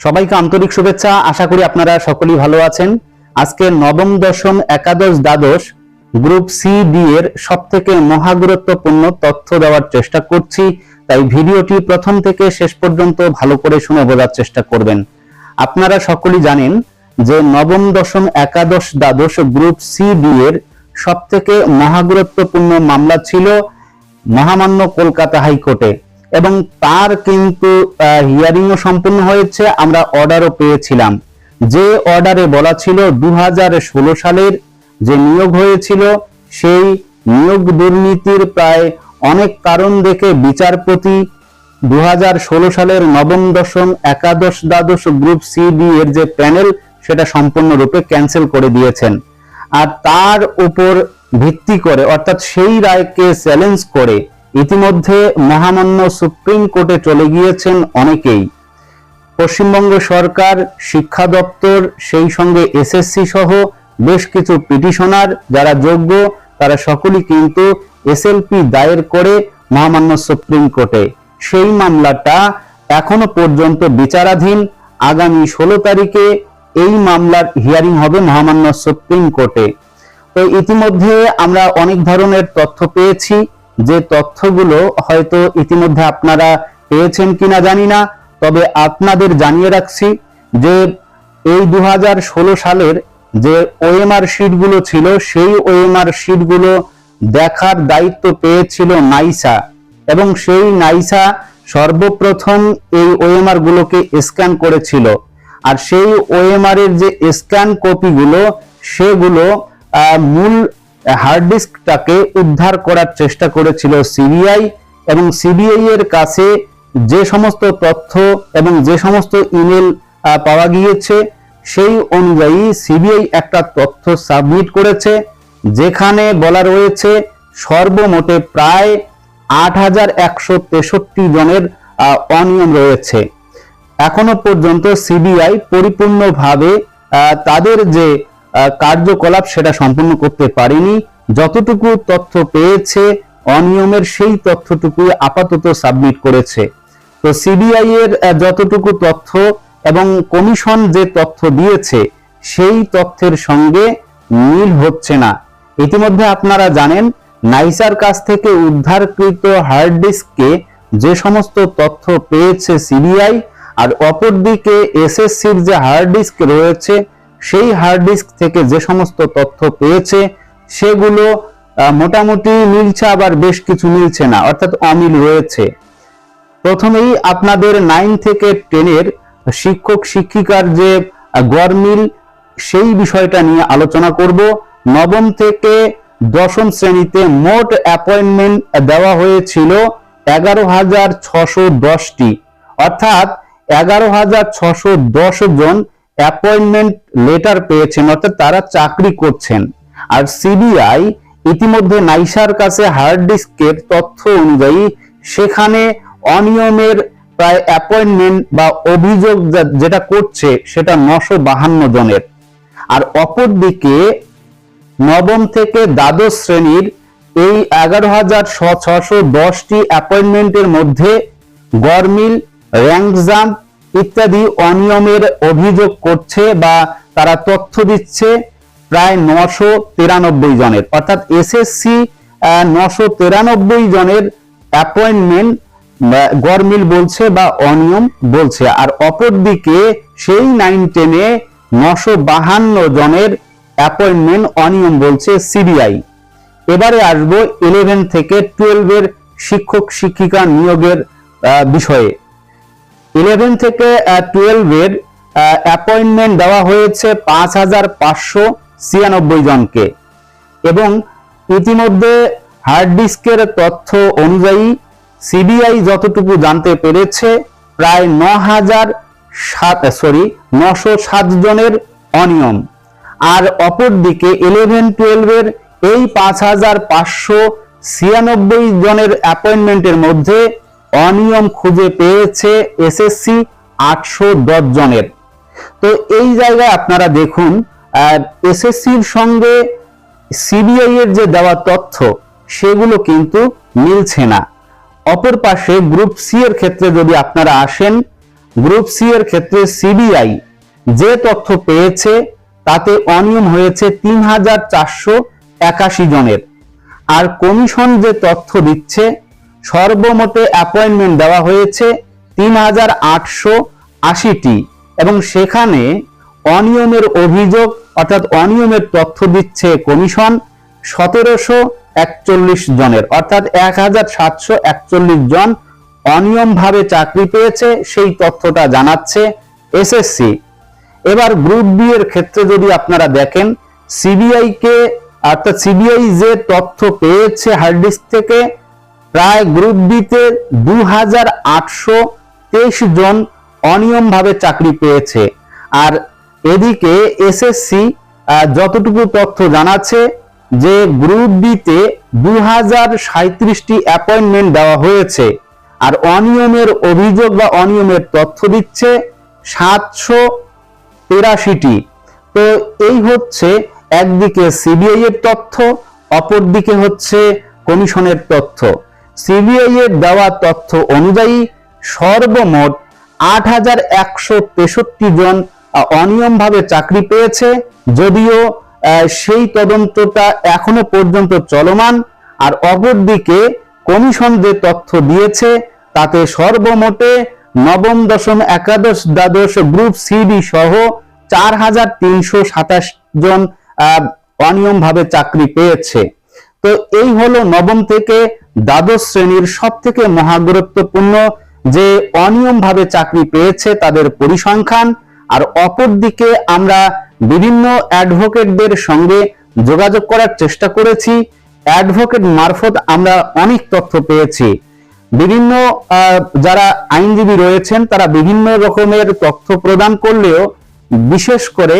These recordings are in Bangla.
সবাইকে আন্তরিক শুভেচ্ছা। আশা করি আপনারা সকলেই ভালো আছেন। আজকে নবম, দশম, একাদশ, দ্বাদশ গ্রুপ সি ডি এর সব থেকে মহাগুরুত্বপূর্ণ তথ্য দেওয়ার চেষ্টা করছি। তাই ভিডিওটি প্রথম থেকে শেষ পর্যন্ত ভালো করে শুনে বোঝার চেষ্টা করবেন। আপনারা সকলেই জানেন যে নবম, দশম, একাদশ, দ্বাদশ গ্রুপ সি ডি এর সব থেকে মহাগুরুত্বপূর্ণ মামলা ছিল মহামান্য কলকাতা হাইকোর্টে। এবং তার কিন্তু হিয়ারিংও সম্পূর্ণ হয়েছে, আমরা অর্ডারও পেয়েছিলাম। যে অর্ডারে বলা ছিল দু হাজার ষোলো সালের যে নিয়োগ হয়েছিল, সেই নিয়োগ দুর্নীতির প্রায় অনেক কারণ দেখে বিচারপতি দু হাজার ষোলো সালের নবম দশম একাদশ দ্বাদশ গ্রুপ সি ডি এর যে প্যানেল, সেটা সম্পূর্ণরূপে ক্যান্সেল করে দিয়েছেন। আর তার উপর ভিত্তি করে, অর্থাৎ সেই রায়কে চ্যালেঞ্জ করে ইতিমধ্যে মহামান্য সুপ্রিম কোর্টে চলে গিয়েছেন অনেকেই। পশ্চিমবঙ্গ সরকার, শিক্ষা দপ্তর, সেই সঙ্গে এসএসসি সহ বেশ কিছু পিটিশনার যারা যোগ্য, তারা সকলেই কিন্তু এসএলপি দায়ের করে মহামান্য সুপ্রিম কোর্টে। সেই মামলাটা এখনও পর্যন্ত বিচারাধীন। আগামী ষোলো তারিখে এই মামলার হিয়ারিং হবে মহামান্য সুপ্রিম কোর্টে। তো ইতিমধ্যে আমরা অনেক ধরনের তথ্য পেয়েছি। যে তথ্যগুলো হয়তো ইতিমধ্যে আপনারা পেয়েছেন কিনা জানি না, তবে আপনাদের জানিয়ে রাখছি যে এই দু হাজার ষোলো সালের যে ওএমআর শিটগুলো ছিল, সেই ওএমআর শিটগুলো দেখার দায়িত্ব পেয়েছিল নাইসা। এবং সেই নাইসা সর্বপ্রথম এই ওএমআর গুলোকে স্ক্যান করেছিল। আর সেই ওএমআর এর যে স্ক্যান কপিগুলো, সেগুলো মূল হার্ড ডিস্কটাকে উদ্ধার করার চেষ্টা করেছিল সিবিআই এবং সিবিআই এর কাছে যে সমস্ত তথ্য এবং যে সমস্ত ইমেল পাওয়া গিয়েছে সেই অনুযায়ী সিবিআই একটা তথ্য সাবমিট করেছে, যেখানে বলা রয়েছে সর্বমোটে প্রায় আট হাজার একশো তেষট্টি জনের অনিয়ম রয়েছে। এখনও পর্যন্ত সিবিআই পরিপূর্ণভাবে তাদের যে কার্যকলাপ সেটা সম্পূর্ণ করতে পারেনি। যতটুকু তথ্য পেয়েছে, অনিয়মের সেই তথ্যটুকু আপাতত সাবমিট করেছে। তো সিবিআই এর যতটুকু তথ্য এবং কমিশন যে তথ্য দিয়েছে, সেই তথ্যের সঙ্গে মিল হচ্ছে না। ইতিমধ্যে আপনারা জানেন, নাইসার কাছ থেকে উদ্ধারকৃত হার্ড ডিস্কে যে সমস্ত তথ্য পেয়েছে সিবিআই আর অপরদিকে এসএসসির যে হার্ড ডিস্ক রয়েছে সেই হার্ড ডিস্ক থেকে যে সমস্ত তথ্য পেয়েছে, সেগুলো মোটামুটি মিলছে আবার বেশ কিছু মিলছে না, অর্থাৎ অমিল রয়েছে। প্রথমেই আপনাদের নাইন থেকে টেনের শিক্ষক, শিক্ষিকার যে গরমিল সেই বিষয়টা নিয়ে আলোচনা করব। নবম থেকে দশম শ্রেণীতে মোট অ্যাপয়েন্টমেন্ট দেওয়া হয়েছিল এগারো হাজার ছশো দশটি। অর্থাৎ এগারো হাজার ছশো দশ জন অ্যাপয়েন্টমেন্ট লেটার পেয়েছেন, অর্থাৎ তারা চাকরি করছেন। আর সিবিআই ইতিমধ্যে নাইসার কাছে হার্ড ডিস্কের তথ্য অনুযায়ী সেখানে অনিয়মের প্রায় অ্যাপয়েন্টমেন্ট বা অভিযোগ যেটা করছে সেটা নশো বাহান্ন জনের। আর অপরদিকে নবম থেকে দ্বাদশ শ্রেণির এই এগারো হাজার ছশো দশটি অ্যাপয়েন্টমেন্টের মধ্যে গরমিল র্যাঙ্ক জাম্প ইত্যাদি অনিয়মের অভিযোগ করছে বা তারা তথ্য দিচ্ছে প্রায় নশো তিরানব্বই জনের। অর্থাৎ এসএসসি নশো তিরানব্বই জনের অ্যাপয়েন্টমেন্ট গরমিল বলছে বা অনিয়ম বলছে। আর অপরদিকে সেই নাইন টেনে নশো বাহান্ন জনের অ্যাপয়েন্টমেন্ট অনিয়ম বলছে সিবিআই এবারে আসব ইলেভেন থেকে টুয়েলভ এর শিক্ষক শিক্ষিকা নিয়োগের বিষয়ে। ইলেভেন থেকে টুয়েলভ এর অ্যাপয়েন্টমেন্ট দেওয়া হয়েছে পাঁচ হাজার পাঁচশো ছিয়ানব্বই জনকে। এবং ইতিমধ্যে হার্ড ডিস্কের তথ্য অনুযায়ী সিবিআই যতটুকু জানতে পেরেছে, প্রায় ন হাজার সাত সরি নশো সাত জনের অনিয়ম। আর অপরদিকে ইলেভেন টুয়েলভের এই পাঁচ হাজার পাঁচশো ছিয়ানব্বই জনের অ্যাপয়েন্টমেন্টের মধ্যে অনিয়ম খুঁজে পেয়েছে এসএসসি আটশো দশ জনের। তো এই জায়গায় আপনারা দেখুন এসএসসির সঙ্গে সিবিআই এর যে দেওয়া তথ্য, সেগুলো কিন্তু মিলছে না। অপর পাশে গ্রুপ সি এর ক্ষেত্রে যদি আপনারা আসেন গ্রুপ সি এর ক্ষেত্রে সিবিআই যে তথ্য পেয়েছে, তাতে অনিয়ম হয়েছে তিন হাজার চারশো একাশি জনের। আর কমিশন যে তথ্য দিচ্ছে সর্বমোটে অ্যাপয়েন্টমেন্ট দেওয়া হয়েছে তিন হাজার আটশো আশিটি এবং সেখানে অনিয়মের অভিযোগ অর্থাৎ অনিয়মের তথ্য দিচ্ছে কমিশন সতেরোশো একচল্লিশ জনের। অর্থাৎ এক হাজার সাতশো একচল্লিশ জন অনিয়মভাবে চাকরি পেয়েছে, সেই তথ্যটা জানাচ্ছে এসএসসি। এবার গ্রুপ বি এর ক্ষেত্রে যদি আপনারা দেখেন সিবিআই কে অর্থাৎ সিবিআই যে তথ্য পেয়েছে হার্ড ডিস্ক থেকে প্রায় গ্রুপ বিতে দু হাজার আটশো তেইশ জন অনিয়মভাবে চাকরি পেয়েছে। আর এদিকে এসএসসি যতটুকু তথ্য জানাচ্ছে যে গ্রুপ বিতে দু হাজার সাঁত্রিশটি অ্যাপয়েন্টমেন্ট দেওয়া হয়েছে আর অনিয়মের অভিযোগ বা অনিয়মের তথ্য দিচ্ছে সাতশো তেরাশিটি। তো এই হচ্ছে একদিকে সিবিআই এর তথ্য, অপরদিকে হচ্ছে কমিশনের তথ্য। সিবিআই এর দেওয়া তথ্য অনুযায়ী সর্বমোট আট হাজার একশো তেষট্টি জন অনিয়মভাবে চাকরি পেয়েছে। যদিও সেই তদন্তটা এখনও পর্যন্ত চলমান। আর অপরদিকে কমিশন যে তথ্য দিয়েছে, তাতে সর্বমোটে নবম দশম একাদশ দ্বাদশ গ্রুপ সিডি সহ চার হাজার তিনশো সাতাশ জন অনিয়মভাবে চাকরি পেয়েছে। তো এই হলো নবম থেকে দ্বাদশ শ্রেণির সব থেকে মহাগুরুত্বপূর্ণ যে অনিয়মভাবে চাকরি পেয়েছে তাদের পরিসংখ্যান, আর অপরদিকে আমরা বিভিন্ন অ্যাডভোকেটদের সঙ্গে যোগাযোগ করার চেষ্টা করেছি। অ্যাডভোকেট মারফত আমরা অনেক তথ্য পেয়েছি। বিভিন্ন যারা আইনজীবী রয়েছেন, তারা বিভিন্ন রকমের তথ্য প্রদান করলেও, বিশেষ করে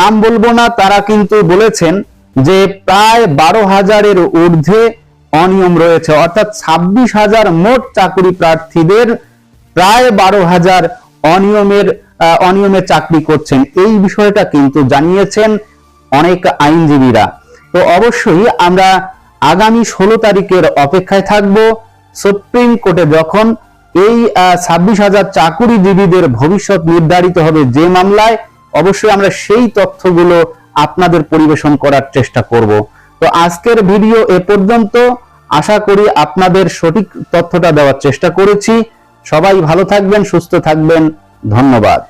নাম বলব না, তারা কিন্তু বলেছেন যে প্রায় বারো হাজারের ঊর্ধ্বে অনিয়ম রয়েছে। অর্থাৎ ছাব্বিশ হাজার মোট চাকরি প্রার্থীদের প্রায় বারো হাজার অনিয়মের অনিয়মে চাকরি করছেন। এই বিষয়টা কিন্তু জানিয়েছেন অনেক আইনজীবীরা। তো অবশ্যই আমরা আগামী ষোলো তারিখের অপেক্ষায় থাকব। সুপ্রিম কোর্টে যখন এই ছাব্বিশ হাজার চাকুরিজীবীদের ভবিষ্যৎ নির্ধারিত হবে যে মামলায়, অবশ্যই আমরা সেই তথ্যগুলো আপনাদের পরিবেশন করার চেষ্টা করব। তো আজকের ভিডিও এ পর্যন্ত। আশা করি আপনাদের সঠিক তথ্যটা দেওয়ার চেষ্টা করেছি। সবাই ভালো থাকবেন, সুস্থ থাকবেন। ধন্যবাদ।